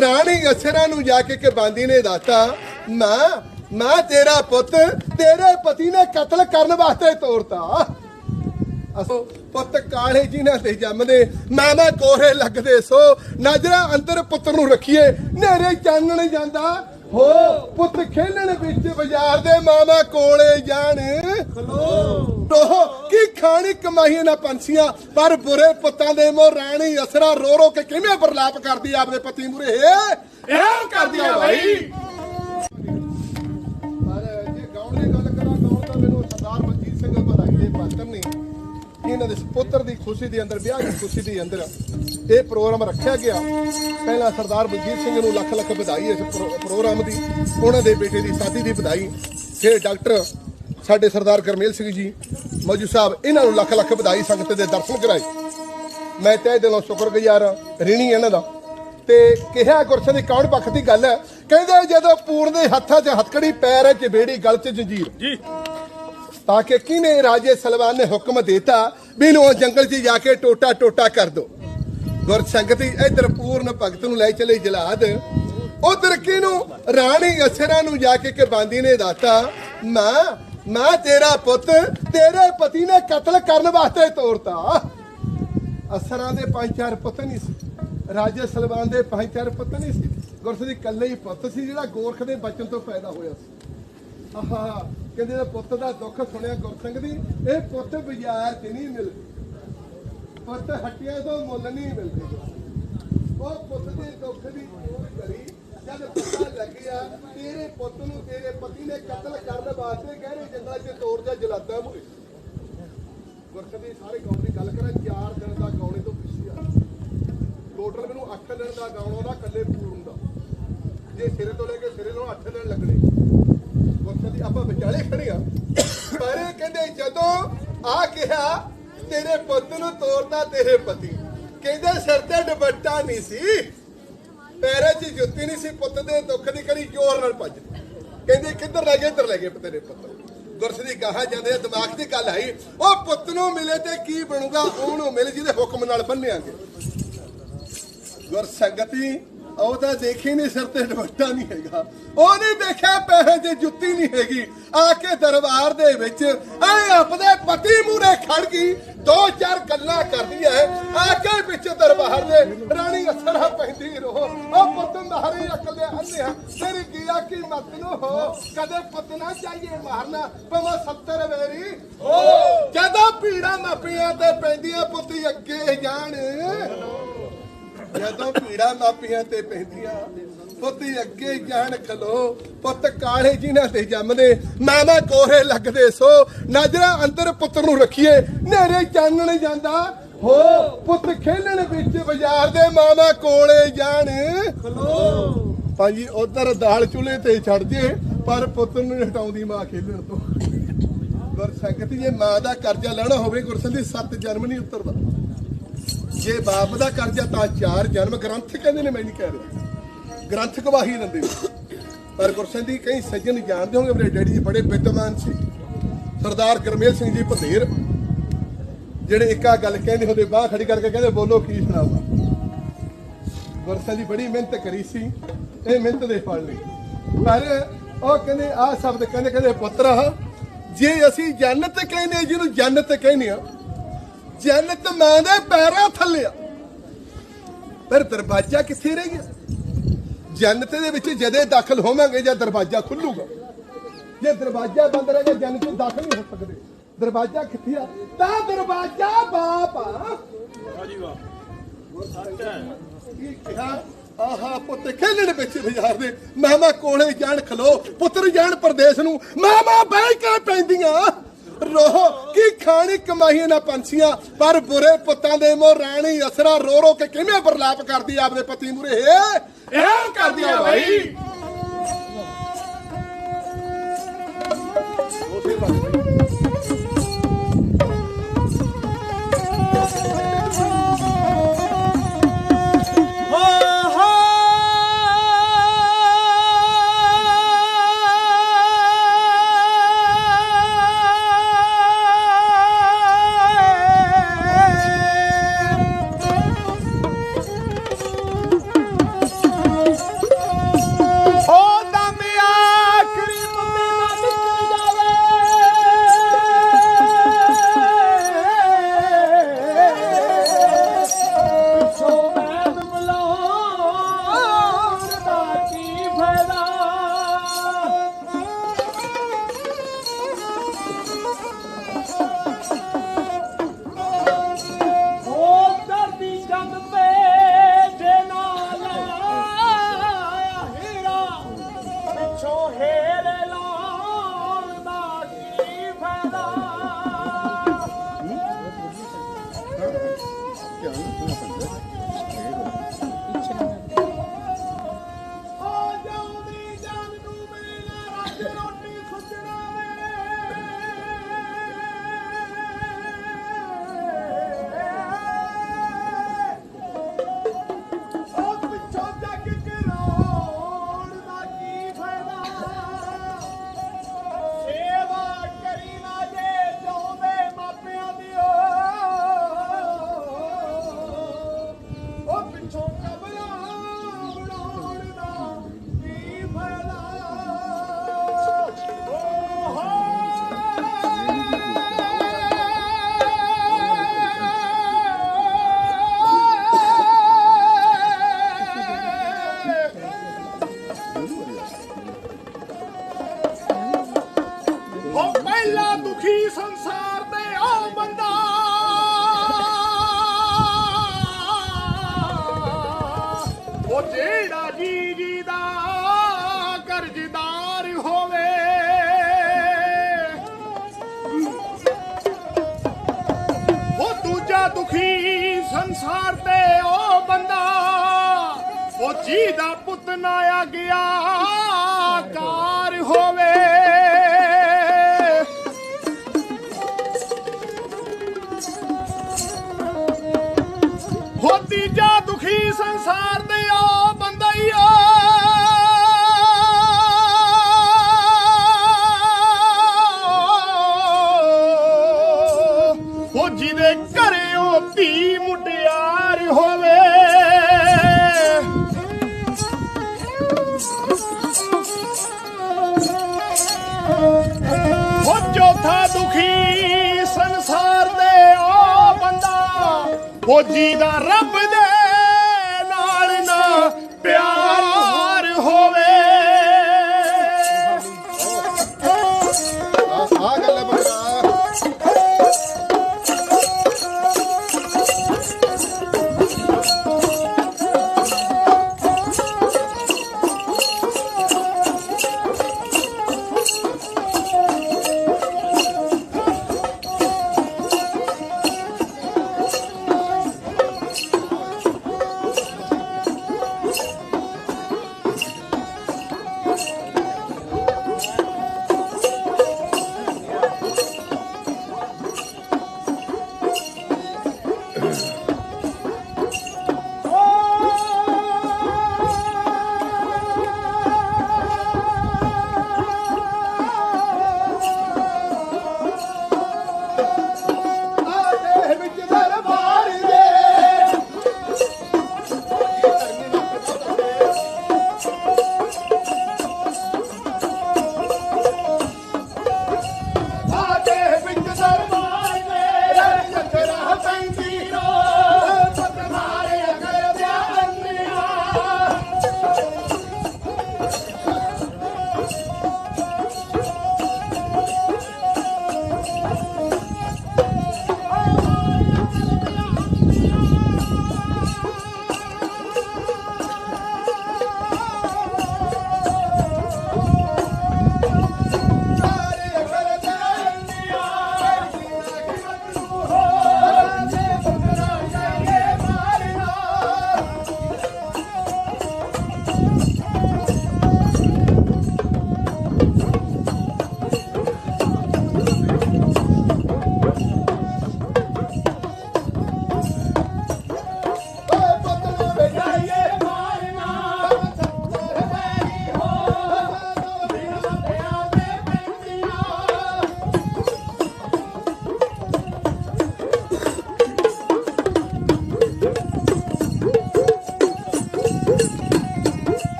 ਰਾਣੀ ਅਸਰਾਂ ਨੂੰ ਜਾ ਕੇ ਕਿ ਬਾਂਦੀ ਨੇ ਦੱਸਤਾ ਮਾਂ ਮਾਂ ਤੇਰਾ ਪੁੱਤ, ਤੇਰੇ ਪਤੀ ਨੇ ਕਤਲ ਕਰਨ ਵਾਸਤੇ ਤੋਰਤਾ। ਅਸੋ ਪੁੱਤ ਕਾਲੇ ਜਿਨ੍ਹਾਂ ਤੇ ਜੰਮਦੇ ਮਾਮਾ ਕੋਹੇ ਲੱਗਦੇ ਸੋ ਨਜ਼ਰਾਂ ਅੰਦਰ ਪੁੱਤਰ ਨੂੰ ਰੱਖੀਏ, ਨੇਰੇ ਚਾਨਣ ਜਾਂਦਾ ਹੋ ਪੁੱਤ ਖੇਲਣ ਵਿੱਚ ਬਾਜ਼ਾਰ ਦੇ ਮਾਮਾ ਕੋਲੇ ਜਾਣ। ਖਲੋ। ਕੀ ਖਾਣੀ ਕਮਾਈ ਨਾ ਪੰਛੀਆਂ? ਪਰ ਬੁਰੇ ਪੁੱਤਾਂ ਦੇ ਮੋ ਰਾਣੀ ਅਸਰਾ ਰੋ ਰੋ ਕੇ ਕਿਵੇਂ ਬਰਲਾਪ ਕਰਦੀ ਆਪਦੇ ਪਤੀ ਮੂਰੇ ਇਹ ਕਰਦੀ ਆ ਭਾਈ ਪਰ ਜੇ ਗਾਉਣ ਦੀ ਗੱਲ ਕਰਾਂ ਗਾਉਣ ਤਾਂ ਮੈਨੂੰ ਸਰਦਾਰ ਬਲਜੀਤ ਸਿੰਘ ਵਧਾਈ ਦੇ ਪਾਤਰ ਇਹਨਾਂ ਦੇ ਸੁਪੁੱਤਰ ਦੀ ਖੁਸ਼ੀ ਦੇ ਅੰਦਰ ਵਿਆਹ ਦੀ ਖੁਸ਼ੀ ਦੇ ਅੰਦਰ ਇਹ ਪ੍ਰੋਗਰਾਮ ਰੱਖਿਆ ਗਿਆ। ਪਹਿਲਾਂ ਸਰਦਾਰ ਬਲਜੀਤ ਸਿੰਘ ਨੂੰ ਲੱਖ ਲੱਖ ਵਧਾਈ ਇਸ ਪ੍ਰੋ- ਪ੍ਰੋਗਰਾਮ ਦੀ। ਉਹਨਾਂ ਦੇ ਬੇਟੇ ਦੀ ਸ਼ਾਦੀ ਦੀ ਵਧਾਈ। ਫਿਰ ਡਾਕਟਰ ਸਾਡੇ ਸਰਦਾਰ ਗਰਮੇਲ ਸਿੰਘ ਜੀ ਮੌਜੂ ਸਾਹਿਬ ਇਹਨਾਂ ਨੂੰ ਲੱਖ ਲੱਖ ਵਧਾਈ ਸੰਗਤ ਦੇ ਦਰਸ਼ਨ ਕਰਾਏ। ਮੈਂ ਤਹਿ ਦਿਲੋਂ ਸ਼ੁਕਰਗੁਜ਼ਾਰ ਹਾਂ ਰਿਣੀ ਇਹਨਾਂ ਦਾ। ਤੇ ਕਿਹਾ ਗੁਰਸਾਂ ਦੀ ਕੌਣ ਪੱਖ ਦੀ ਗੱਲ ਹੈ? ਕਹਿੰਦੇ ਜਦੋਂ ਪੂਰਨ ਦੇ ਹੱਥਾਂ 'ਚ ਹੱਥਕੜੀ ਪੈਰ 'ਚ ਬੇੜੀ ਗਲ 'ਚ ਜੰਜੀਰ। ਜੀ। ਤਾਂ ਕਿ ਕਿਨੇ ਰਾਜੇ ਸਲਵਾਨ ਨੇ ਹੁਕਮ ਦਿੱਤਾ ਵੀ ਇਹਨੂੰ ਜੰਗਲ 'ਚ ਜਾ ਕੇ ਟੋਟਾ ਟੋਟਾ ਕਰ ਦੋ। ਗੁਰ ਸੰਗਤੀ ਇਧਰ ਪੂਰਨ ਭਗਤ ਨੂੰ ਲੈ ਚਲੇ ਜਲਾਦ। ਉਧਰ ਕਿਨੂੰ ਰਾਣੀ ਅਸਰਾਂ ਨੂੰ ਜਾ ਕੇ ਕਿ ਬਾਂਦੀ ਨੇ ਦੱਸਤਾ ਮਾਂ ਮਾਂ ਤੇਰਾ ਪੁੱਤ, ਤੇਰੇ ਪਤੀ ਨੇ ਕਤਲ ਕਰਨ ਵਾਸਤੇ ਤੋਰਤਾ। ਅਸਰਾਂ ਦੇ ਪੰਜ ਚਾਰ ਪੁੱਤ ਨਹੀਂ ਸੀ। ਰਾਜੇ ਸਲਵਾਨ ਦੇ ਪੰਜ ਚਾਰ ਪੁੱਤ ਨਹੀਂ ਸੀ। ਗੁਰਸੇ ਦੀ ਇਕੱਲੇ ਹੀ ਪੁੱਤ ਸੀ ਜਿਹੜਾ ਗੋਰਖ ਦੇ ਬਚਨ ਤੋਂ ਪੈਦਾ ਹੋਇਆ ਸੀ। ਆਹਾ, ਕਹਿੰਦੇ ਪੁੱਤ ਦਾ ਦੁੱਖ ਸੁਣਿਆ ਗੁਰਸੰਗ ਦੀ ਇਹ ਪੁੱਤ ਬਾਜ਼ਾਰ 'ਚ ਨਹੀਂ ਮਿਲਦੇ ਪੁੱਤ ਹੱਟੀਆਂ ਤੋਂ ਮੁੱਲ ਨਹੀਂ ਮਿਲਦੇ। ਉਹ ਪੁੱਤ ਦੇ ਦੁੱਖ ਦੀ ਕੋਈ ਕਰੀ, ਜਦ ਪਤਾ ਲੱਗਿਆ ਤੇਰੇ ਪੁੱਤ ਨੂੰ ਤੇਰੇ ਪਤੀ ਨੇ ਕਤਲ ਕਰਨ ਵਾਸਤੇ ਗਹਿਰੇ ਜੰਗਲਾਂ 'ਚ ਤੋੜ ਜਾ ਜਲਾਦਾ ਮੂਰੇ ਗੁਰਸੰਗ ਸਾਰੇ ਗਾਉਣ ਦੀ ਗੱਲ ਕਰਾਂ, ਚਾਰ ਦਿਨ ਦਾ ਗਾਉਣੇ ਤੋਂ ਪਿੱਛੇ ਆ। ਟੋਟਲ ਮੈਨੂੰ 8 ਦਿਨ ਦਾ ਗਾਉਣਾ ਦਾ ਕੱਲੇ ਪੂਰਨ ਦਾ ਜੇ ਸਿਰੇ ਤੋਂ ਲੈ ਕੇ ਸਿਰੇ ਨੂੰ 8 ਦਿਨ ਲੱਗਣੇ। ਗੁਰਸਾਂ ਆਪਾਂ ਵਿਚਾਲੇ ਖੜੇ ਆ। ਪਰ ਕਹਿੰਦੇ ਜਦੋਂ ਆ ਕਿਹਾ ਤੇਰੇ ਪੁੱਤ ਨੂੰ ਤੋਰਦਾ ਤੇਰੇ ਪਤੀ। ਕਹਿੰਦੇ ਸਿਰ ਤੇ ਦੁਪੱਟਾ ਨਹੀਂ ਸੀ। ਪੈਰੇ 'ਚ ਜੁੱਤੀ ਨਹੀਂ ਸੀ, ਪੁੱਤ ਦੇ ਦੁੱਖ ਦੀ ਕਰੀ ਜ਼ੋਰ ਨਾਲ ਭੱਜ ਕਹਿੰਦੇ, ਕਿੱਧਰ ਲੈ ਗਏ, ਇੱਧਰ ਲੈ ਗਏ ਤੇਰੇ ਪੁੱਤ? ਗੁਰਸ ਦੀ ਕਹਾ ਜਾਂਦੇ ਦਿਮਾਗ ਦੀ ਗੱਲ ਆਈ, ਉਹ ਪੁੱਤ ਨੂੰ ਮਿਲੇ ਤੇ ਕੀ ਬਣੂਗਾ? ਉਹਨੂੰ ਮਿਲ ਜਿਹਦੇ ਹੁਕਮ ਨਾਲ ਬੰਨਿਆਂਗੇ। ਗੁਰ ਸੰਗਤੀ ਉਹ ਤਾਂ ਦੇਖੀ ਨਹੀਂ ਸਿਰ ਤੇ ਦੁਪੱਟਾ ਨਹੀਂ ਹੈਗਾ। ਉਹ ਨਹੀਂ ਦੇਖਿਆ ਪੈਸੇ ਦੀ ਜੁੱਤੀ ਨਹੀਂ ਹੈਗੀ। ਆ ਕੇ ਦਰਬਾਰ ਦੇ ਵਿੱਚ ਐ ਆਪਣੇ ਪਤੀ ਮੂਰੇ ਖੜ ਗਈ, ਦੋ ਚਾਰ ਗੱਲਾਂ ਕਰਦੀ ਐ। ਆ ਕੇ ਵਿੱਚ ਦਰਬਾਰ ਦੇ ਰਾਣੀ ਅਸਰਾ ਪੈਂਦੀ ਰੋ ਉਹ ਪੁੱਤ ਮਾਰੀ ਅਕਲ ਦੇ ਅੰਨਿਆ ਤੇਰੀ ਕੀਆ ਕੀ ਮਤ ਨੂੰ ਹੋ, ਕਦੇ ਪੁੱਤ ਨਾ ਚਾਹੀਏ ਮਾਰਨਾ। ਪਵੋ 70 ਵੇਰੀ ਹੋ। ਜਦੋਂ ਪੀੜਾ ਮਾਪੀਆਂ ਤੇ ਪੈਂਦੀਆਂ ਪੁੱਤ ਅੱਗੇ ਜਾਣ। ਜਦੋਂ ਪੀੜਾ ਮਾਪੀਆਂ ਤੇ ਪੈਂਦੀਆਂ, ਪੁੱਤ ਅੱਗੇ ਜਾਣ ਖਲੋ, ਪੁੱਤ ਕਾਲੇ ਜਿਨ੍ਹਾਂ ਤੇ ਜੰਮਦੇ ਮਾਮਾ ਕੋਹੇ ਲੱਗਦੇ ਸੋ, ਨਜ਼ਰਾਂ ਅੰਦਰ ਪੁੱਤਰ ਨੂੰ ਰੱਖੀਏ ਨੇਰੇ ਚਾਨਣ ਜਾਂਦਾ, ਹੋ, ਪੁੱਤ ਖੇਲਣ ਵਿੱਚ ਬਾਜ਼ਾਰ ਦੇ ਮਾਮਾ ਕੋਲੇ ਜਾਣ, ਖਲੋ। ਭਾਜੀ ਉਧਰ ਦਾਲ ਚੁੱਲ੍ਹੇ ਤੇ ਛੱਡ ਜੇ, ਪਰ ਪੁੱਤ ਨੂੰ ਹਟਾਉਂਦੀ ਮਾਂ ਖੇਲਣ ਤੋਂ। ਗੁਰਸੰਗਤ ਜੇ ਮਾਂ ਦਾ ਕਰਜ਼ਾ ਲੈਣਾ ਹੋਵੇ ਗੁਰਸੰਗ ਦੀ ਸੱਤ ਜਨਮ ਨਹੀਂ ਉਤਰਦਾ। ਜੇ ਬਾਪ ਦਾ ਕਰਜ਼ਾ ਤਾਂ ਚਾਰ ਜਨਮ। ਗ੍ਰੰਥ ਕਹਿੰਦੇ ਨੇ, ਮੈਂ ਨਹੀਂ ਕਹਿ ਰਿਹਾ। ਗ੍ਰੰਥ ਗਵਾਹੀ ਦਿੰਦੇ ਨੇ। ਪਰ ਗੁਰਸੰਗ ਦੀ ਕਈ ਸੱਜਣ ਜਾਣਦੇ ਹੋਣਗੇ, ਮੇਰੇ ਡੈਡੀ ਜੀ ਬੜੇ ਵਿਦਵਾਨ ਸੀ। ਸਰਦਾਰ ਗਰਮੇਲ ਸਿੰਘ ਜੀ ਭਦੇਰ ਜਿਹੜੇ ਇੱਕਾ ਗੱਲ ਕਹਿੰਦੇ ਹੁੰਦੇ ਬਾਹ ਖੜੀ ਕਰਕੇ ਕਹਿੰਦੇ, ਬੋਲੋ ਕੀ ਸੁਣਾਵਾ। ਗੁਰਸੰਗ ਦੀ ਬੜੀ ਮਿਹਨਤ ਕਰੀ ਸੀ, ਇਹ ਮਿਹਨਤ ਦੇ ਫਲ ਨੇ। ਪਰ ਉਹ ਕਹਿੰਦੇ, ਆਹ ਸ਼ਬਦ ਕਹਿੰਦੇ ਕਹਿੰਦੇ, ਪੁੱਤਰਾ, ਜੇ ਅਸੀਂ ਜੰਨਤ ਕਹਿੰਦੇ, ਜਿਹਨੂੰ ਜੰਨਤ ਕਹਿੰਦੇ ਆ ਜੰਨਤ ਮਾਂ ਦੇ ਪੈਰਾਂ ਥੱਲੇ ਆ। ਪਰ ਦਰਵਾਜ਼ਾ ਕਿੱਥੇ ਰਹਿ ਗਿਆ? ਜੰਨਤ ਦੇ ਵਿੱਚ ਜਦੇ ਦਾਖਲ ਹੋਵਾਂਗੇ ਜਾਂ ਦਰਵਾਜ਼ਾ ਖੁੱਲੂਗਾ? ਜੇ ਦਰਵਾਜ਼ਾ ਬੰਦ ਰਹੇਗਾ ਜੰਨਤ ਚ ਦਾਖਲ ਨਹੀਂ ਹੋ ਸਕਦੇ। ਦਰਵਾਜ਼ਾ ਕਿੱਥੇ ਆ? ਤਾਂ ਦਰਵਾਜ਼ਾ ਬਾਪ ਆ। ਵਾਜੀ ਵਾਹ ਕੀ ਕਿਹਾ? ਆਹਾ ਪੁੱਤ ਖੇਲਣ ਵਿੱਚ ਬਾਜ਼ਾਰ ਦੇ ਮਾਮਾ ਕੋਲੇ ਜਾਣ ਖਲੋ। ਪੁੱਤਰ ਜਾਣ ਪਰਦੇਸ ਨੂੰ। ਮਾਮਾ ਬਹਿ ਕੇ ਪੈਂਦੀਆਂ। ਰੋ ਕੀ ਖਾਣੀ ਕਮਾਈ ਨਾ ਪੰਛੀਆਂ? ਪਰ ਬੁਰੇ ਪੁੱਤਾਂ ਦੇ ਮੋ ਰਾਣੀ ਅਸਰਾ ਰੋ ਰੋ ਕੇ ਕਿਵੇਂ ਬਰਲਾਪ ਕਰਦੀ ਆਪਦੇ ਪਤੀ ਮੂਰੇ ਇਹ ਕਰਦੀ ਆ ਭਾਈ ਫੌਜੀ ਦਾ ਪੁੱਤ ਨਾ ਆ ਗਿਆ ਕਾਰ ਹੋਵੇ।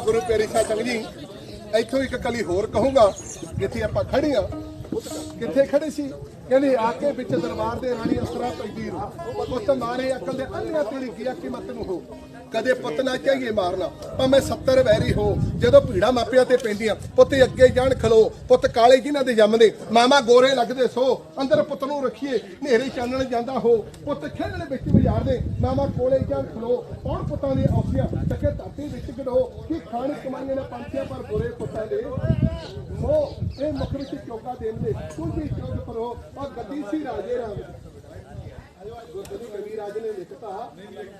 ਗੁਰੂ ਪੇਰੀ ਸਾਧ ਚੰਗ ਜੀ, ਇੱਥੋਂ ਇੱਕ ਕਲੀ ਹੋਰ ਕਹੂੰਗਾ, ਜਿੱਥੇ ਆਪਾਂ ਖੜੇ ਆ ਕਿੱਥੇ ਖੜੇ ਸੀ? ਕਹਿੰਦੇ ਆ ਕੇ ਵਿੱਚ ਦਰਬਾਰ ਦੇ ਰਾਣੀ ਅਸਰਾ ਪੈਦੀ ਰੂ ਪੁੱਤ ਮਾਰੇ ਅਕਲ ਦੇ ਅੰਨਿਆ ਤੇਰੀ ਕੀ ਕੀਮਤ ਨੂੰ ਹੋ। ਕਦੇ ਪੁੱਤ ਨਾ ਚਾਹੀਏ ਮਾਰਨਾ। ਭਾਵੇਂ 70 ਵੈਰੀ ਹੋ, ਜਦੋਂ ਭੀੜਾ ਮਾਪਿਆਂ ਤੇ ਪੈਂਦੀਆਂ, ਪੁੱਤ ਅੱਗੇ ਜਾਣ ਖਲੋ, ਪੁੱਤ ਕਾਲੇ ਜਿਨ੍ਹਾਂ ਦੇ ਜੰਮਦੇ, ਮਾਮਾ ਗੋਰੇ ਲੱਗਦੇ ਸੋ, ਅੰਦਰ ਪੁੱਤ ਨੂੰ ਰੱਖੀਏ ਨੇਰੇ ਚਾਨਣ ਜਾਂਦਾ ਹੋ, ਪੁੱਤ ਖੇਡਣ ਵਿੱਚ ਬਾਜ਼ਾਰ ਦੇ, ਮਾਮਾ ਕੋਲੇ ਜਾਣ ਖਲੋ, ਕੌਣ ਪੁੱਤਾਂ ਦੀ ਔਸੀਆਂ ਟਕੇ ਧਰਤੀ ਵਿੱਚ ਗੜੋ, ਕਿ ਖਾਣ ਕਮਾਈਆਂ ਨਾ ਪੰਛੀਆਂ ਪਰ ਬੁਰੇ ਪੁੱਤਾਂ ਦੇ? ਮੋ ਇਹ ਮੁਖ ਵਿੱਚ ਚੋਕਾ ਦੇਣ ਦੇ ਕੁੰਜੀ ਚੋਕ ਪਰੋ ਆ ਗੱਦੀ ਸੀ ਰਾਜੇ ਰਾਮ। ਰਾਜ ਨੇ ਲਿਖਤਾ,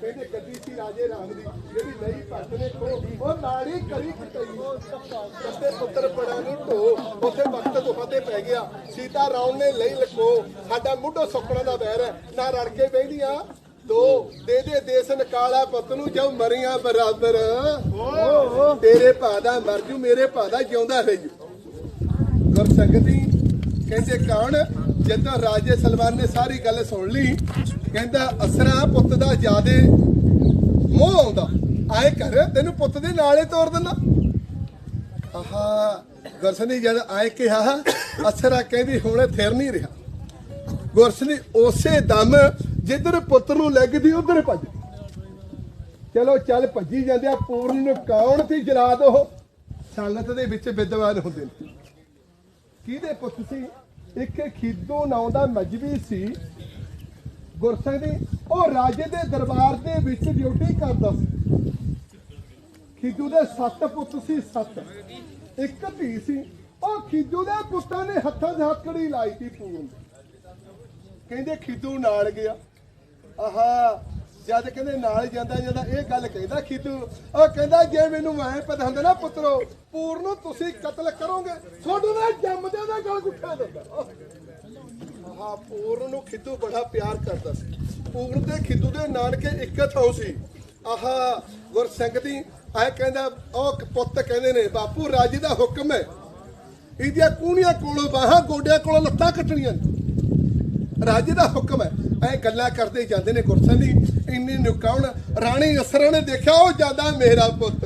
ਕਹਿੰਦੇ ਗੱਦੀ ਸੀ ਰਾਜੇ ਰਾਮ ਦੀ, ਜਿਹੜੀ ਨਹੀਂ ਭੱਟ ਨੇ ਕੋ ਉਹ ਨਾੜੀ ਕਰੀ ਕਟਈ ਕੱਤੇ ਪੁੱਤਰ ਪੜਾ ਨੂੰ ਢੋ ਉਥੇ ਵਕਤ ਦੁਖਾਂ ਤੇ ਪੈ ਗਿਆ। ਸੀਤਾ ਰਾਮ ਨੇ ਲਈ ਲਕੋ ਸਾਡਾ ਮੁੱਢੋ ਸੁੱਕਣਾ ਦਾ ਵੈਰ ਹੈ। ਨਾ ਰੜ ਕੇ ਬਹਿੰਦੀਆਂ, ਦੋ, ਦੇ ਦੇ ਦੇਸ ਨਕਾਲਾ, ਪੁੱਤ ਨੂੰ ਜਦ ਮਰੀਆਂ ਬਰਾਬਰ। ਤੇਰੇ ਭਾ ਦਾ ਮਰ ਜੂ, ਮੇਰੇ ਭਾ ਦਾ ਜਿਉਂਦਾ ਰਹਿ ਜੂ। ਗੁਰਸੰਗਤੀ ਕਹਿੰਦੇ ਕੌਣ? ਜਦੋਂ ਰਾਜੇ ਸਲਮਾਨ ਨੇ ਸਾਰੀ ਗੱਲ ਸੁਣ ਲਈ ਕਹਿੰਦਾ, ਅਸਰਾ ਪੁੱਤ ਦਾ ਜਿਆਦੇ ਮੋਹ ਆਉਂਦਾ। ਆਏ ਕਰ, ਤੈਨੂੰ ਪੁੱਤ ਦੇ ਨਾਲੇ ਤੋਰ ਦਿੰਦਾ। ਆਹਾ, ਗੁਰਸਨੀ ਜਦ ਆਏ ਕਿਹਾ, ਅਸਰਾ ਕਹਿੰਦੀ, ਹੁਣ ਥਿਰ ਨਹੀਂ ਰਿਹਾ। ਗੁਰਸਨੀ ਉਸੇ ਦਮ ਜਿੱਧਰ ਪੁੱਤ ਨੂੰ ਲੱਗਦੀ, ਉਧਰ ਭੱਜ ਚਲੋ, ਚੱਲ ਭੱਜੀ ਜਾਂਦੇ ਆ, ਪੂਰਨ ਨੂੰ ਕੌਣ ਸੀ ਜਲਾਦ ਉਹ ਸੰਗਤ ਦੇ ਵਿੱਚ ਵਿਦਵਾਨ ਹੁੰਦੇ ਨੇ। ਕਿਹਦੇ ਪੁੱਤ ਸੀ? ਇੱਕ ਖਿੱਦੋ ਨਾਂ ਦਾ ਮਜਬੀ ਸੀ। ਗੁਰਸਿੰਘ ਦੀ ਉਹ ਰਾਜੇ ਦੇ ਦਰਬਾਰ ਦੇ ਵਿੱਚ ਡਿਊਟੀ ਕਰਦਾ ਸੀ। ਖਿੱਦੂ ਦੇ ਸੱਤ ਪੁੱਤ ਸੀ, ਸੱਤ। ਇੱਕ ਧੀ ਸੀ। ਉਹ ਖਿੱਦੂ ਦੇ ਪੁੱਤਾਂ ਨੇ ਹੱਥਾਂ 'ਚ ਹੱਥਕੜੀ ਲਾਈ ਸੀ ਪੂਰਨ। ਕਹਿੰਦੇ ਖਿੱਦੂ ਨਾਲ ਗਿਆ। ਆਹਾ, ਜਦ ਕਹਿੰਦੇ ਨਾਲ ਜਾਂਦਾ ਜਾਂਦਾ ਇਹ ਗੱਲ ਕਹਿੰਦਾ ਖਿੱਦੂ ਉਹ ਕਹਿੰਦਾ, ਜੇ ਮੈਨੂੰ ਐ ਪਤਾ ਹੁੰਦਾ ਨਾ ਪੁੱਤਰੋ, ਪੂਰਨ ਨੂੰ ਤੁਸੀਂ ਕਤਲ ਕਰੋਗੇ। ਤੁਹਾਡੇ ਨਾ ਜੰਮਦੇ ਦਾ ਗਲ ਗੁੱਠਾ ਦਿੰਦਾ। ਆਹਾ ਪੂਰਨ ਨੂੰ ਖਿੱਦੂ ਬੜਾ ਪਿਆਰ ਕਰਦਾ ਸੀ। ਪੂਰਨ ਤੇ ਖਿੱਦੂ ਦੇ ਨਾਨਕੇ ਇੱਕ ਥਾਂ ਸੀ। ਆਹਾ ਗੁਰਸਿੰਘ ਦੀ ਐ ਕਹਿੰਦਾ, ਉਹ ਪੁੱਤ ਕਹਿੰਦੇ ਨੇ, ਬਾਪੂ, ਰਾਜੇ ਦਾ ਹੁਕਮ ਹੈ। ਇਹਦੀਆਂ ਕੂਣੀਆਂ ਕੋਲੋਂ ਬਾਹਾਂ ਗੋਡਿਆਂ ਕੋਲੋਂ ਲੱਤਾਂ ਕੱਟਣੀਆਂ ਰਾਜੇ ਦਾ ਹੁਕਮ ਹੈ। ਐ ਗੱਲਾਂ ਕਰਦੇ ਜਾਂਦੇ ਨੇ ਗੁਰਸਨ ਦੀ ਇੰਨੀ ਨੁਕਾਉਣ ਰਾਣੀ ਅਸਰਾਂ ਨੇ ਦੇਖਿਆ, ਉਹ ਜਾਂਦਾ ਮੇਰਾ ਪੁੱਤ।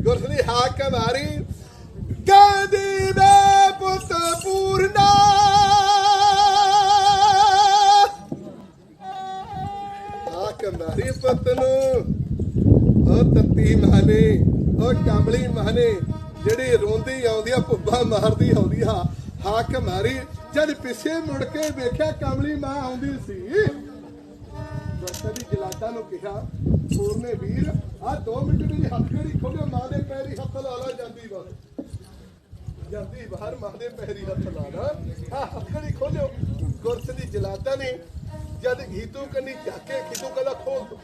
ਗੁਰਸਨ ਦੀ ਹਾਕ ਮਾਰੀ, ਕਹਿੰਦੀ ਵੇ ਪੁੱਤ ਪੂਰਨਾ ਹਾਕ ਮਾਰੀ ਪੁੱਤ ਨੂੰ। ਉਹ ਤੱਤੀ ਮਾਨੇ ਉਹ ਕਮਲੀ ਮਾਨੇ ਜਿਹੜੀ ਰੋਂਦੀ ਆਉਂਦੀ ਆ, ਭੁੱਬਾ ਮਾਰਦੀ ਆਉਂਦੀ ਆ, ਹਾਕ ਮਾਰੀ, ਜਦ ਪਿੱਛੇ ਮੁੜ ਕੇ ਵੇਖਿਆ ਕਮਲੀ ਮਾਂ ਆਉਂਦੀ ਸੀ। ਡਾਕਟਰ ਦੀ ਜਲਾਦਾ ਨੂੰ ਕਿਹਾ ਨੇ ਵੀਰ ਆ 2 ਮਿੰਟ ਮੇਰੀ ਹੱਥਕੜੀ ਖੋਲਿਓ ਮਾਂ ਦੇ ਪੈਰੀ ਹੱਥ ਲਾ ਲਾ, ਜਾਂਦੀ ਬਸ ਜਾਂਦੀ ਬਾਹਰ, ਮਾਂ ਦੇ ਪੈਰੀ ਹੱਥ ਲਾ ਲਾ ਆ ਹੱਥਕੜੀ ਖੋਲਿਓ ਗੁਰਸ ਦੀ ਜਲਾਦਾ ਨੇ ਜਦ ਗੀਤੂ ਕੰਨੀ ਜਾਕੇ ਗੀਤੂ ਕਹਿੰਦਾ ਖੋਲ ਤੂੰ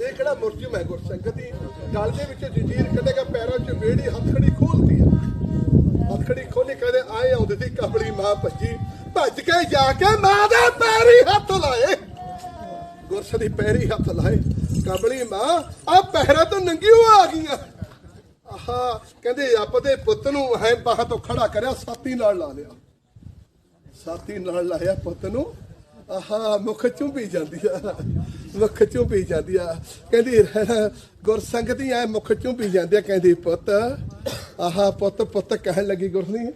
ਇਹ ਕਿਹੜਾ ਮੁਰਜਮ ਹੈ। ਗੁਰਸੰਗਤੀ ਗਲ ਦੇ ਵਿੱਚ ਜੰਜੀਰ ਕੱਢੇਗਾ ਪੈਰਾਂ 'ਚ ਵੇੜੀ ਹੱਥਕੜੀ ਖੋਲਦੀ ਹੈ ਹੱਥਕੜੀ ਖੋਲੇ, ਕਹਿੰਦੇ ਆਏ ਆਉਂਦੇ ਸੀ ਕਬਲੀ ਮਾਂ ਭੱਜੀ। ਭੱਜ ਕੇ ਜਾ ਕੇ ਮਾਂ ਦੇ ਪੈਰੀ ਹੱਥ ਲਾਏ। ਗੁਰਸ ਦੀ ਪੈਰੀ ਹੱਥ ਲਾਏ। ਕਬਲੀ ਮਾਂ ਆ ਪੈਰਾਂ ਤੋਂ ਨੰਗੀਓ ਆ ਗਈਆਂ। ਆਹਾ, ਕਹਿੰਦੇ ਆਪਦੇ ਪੁੱਤ ਨੂੰ ਹੈ ਬਾਹਾਂ ਤੋਂ ਖੜਾ ਕਰਿਆ, ਸਾਥੀ ਨਾਲ ਲਾ ਲਿਆ। ਸਾਥੀ ਨਾਲ ਲਾਇਆ ਪੁੱਤ ਨੂੰ। ਆਹਾ, ਮੁਖ ਚੁੰਬੀ ਜਾਂਦੀ ਆ। ਮੁਖ ਚੁੰਬੀ ਜਾਂਦੀ ਆ। ਕਹਿੰਦੀ ਗੁਰਸੰਗਤੀ ਐ, ਮੁਖ ਚੁੰਬੀ ਜਾਂਦੀ ਆ। ਕਹਿੰਦੀ, ਪੁੱਤ, ਆਹਾ, ਪੁੱਤ ਪੁੱਤ ਕਹਿਣ ਲੱਗੀ ਗੁਰਨੀ।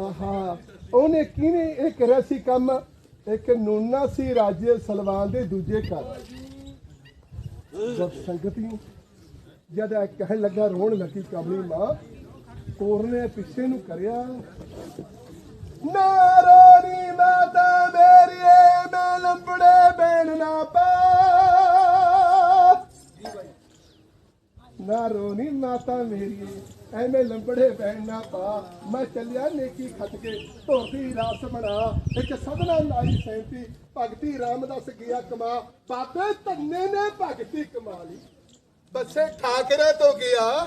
ਆਹਾ, ਉਹਨੇ ਕਿਹਨੇ ਇਹ ਕਰਿਆ ਸੀ ਕੰਮ, ਇੱਕ ਨੂਨਾ ਸੀ ਰਾਜੇ ਸਲਵਾਨ ਦੇ ਦੂਜੇ ਘਰ। ਗੁਰਸੰਗਤੀ ਜਦ ਇਹ ਕਹਿਣ ਲੱਗਾ, ਰੋਣ ਲੱਗੀ ਕਮਲੀ ਮਾਂ, ਕੋਰਨੇ ਪਿੱਛੇ ਨੂੰ ਕਰਿਆ। ਨਾਰੋਨੀ ਮਾਤਾ ਮੇਰੀਏ ਮੈਂ ਲੰਬੜੇ ਬੈਣ ਨਾ ਪਾ। ਨਾਰੋਨੀ ਮਾਤਾ ਮੇਰੀਏ ਐਵੇਂ ਲੰਬੜੇ ਬੈਣ ਨਾ ਪਾ। ਮੈਂ ਚੱਲਿਆ ਨੇਕੀ ਖੱਟ ਕੇ, ਧੋਤੀ ਰਾਸ ਬਣਾ। ਇੱਕ ਸਭਨਾ ਲਾਈ ਸੈਂਤੀ, ਭਗਤੀ ਰਾਮਦਾਸ ਗਿਆ ਕਮਾ। ਬਾਬੇ ਧੰਨੇ ਨੇ ਭਗਤੀ ਕਮਾ ਲਈ। ਬੱਸੇ ਠਾਕਰੇ ਤੋਂ ਗਿਆ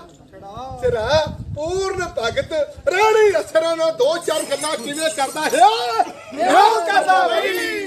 ਚਰਾ ਪੂਰਨ ਭਗਤ ਰਾਣੀ ਅਸਰਾਂ ਨਾਲ ਦੋ ਚਾਰ ਗੱਲਾਂ ਕਿਵੇਂ ਕਰਦਾ ਹੈ? ਇਹੋ ਕਰਦਾ ਰਹੀ